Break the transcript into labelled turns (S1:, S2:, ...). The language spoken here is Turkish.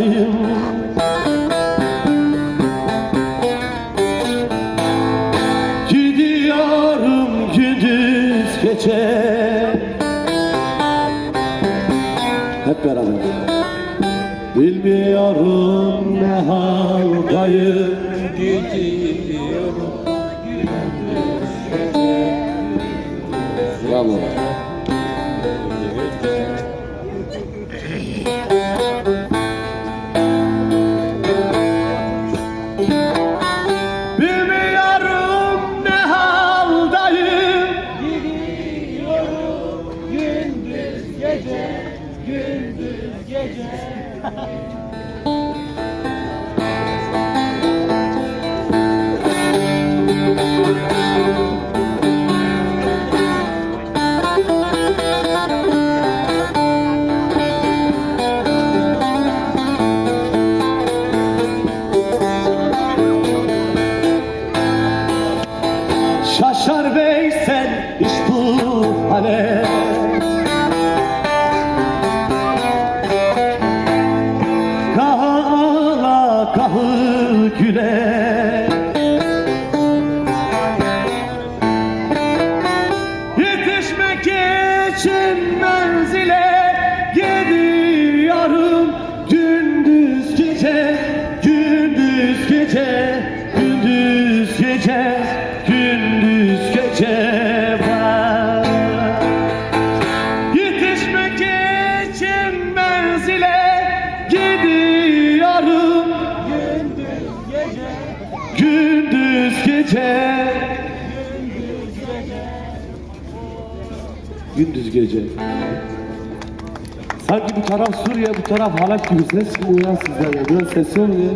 S1: yanayım Gidiyorum gündüz gece. Hep beraber Bilmiyorum ne haldayım.
S2: Gidiyorum gündüz gece. Bravo.
S1: Şaşar Veysel iş bu hale Kala kahı güle. Yetişmek için menzile gidiyorum Gündüz gece, gündüz gece, gündüz gece, gündüz gece Yetişmek için menzile gidiyorum gece. Gündüz gece. Sanki bu taraf Suriye bu taraf Halep gibi ses mi uyan sizlere Biraz sesi oluyor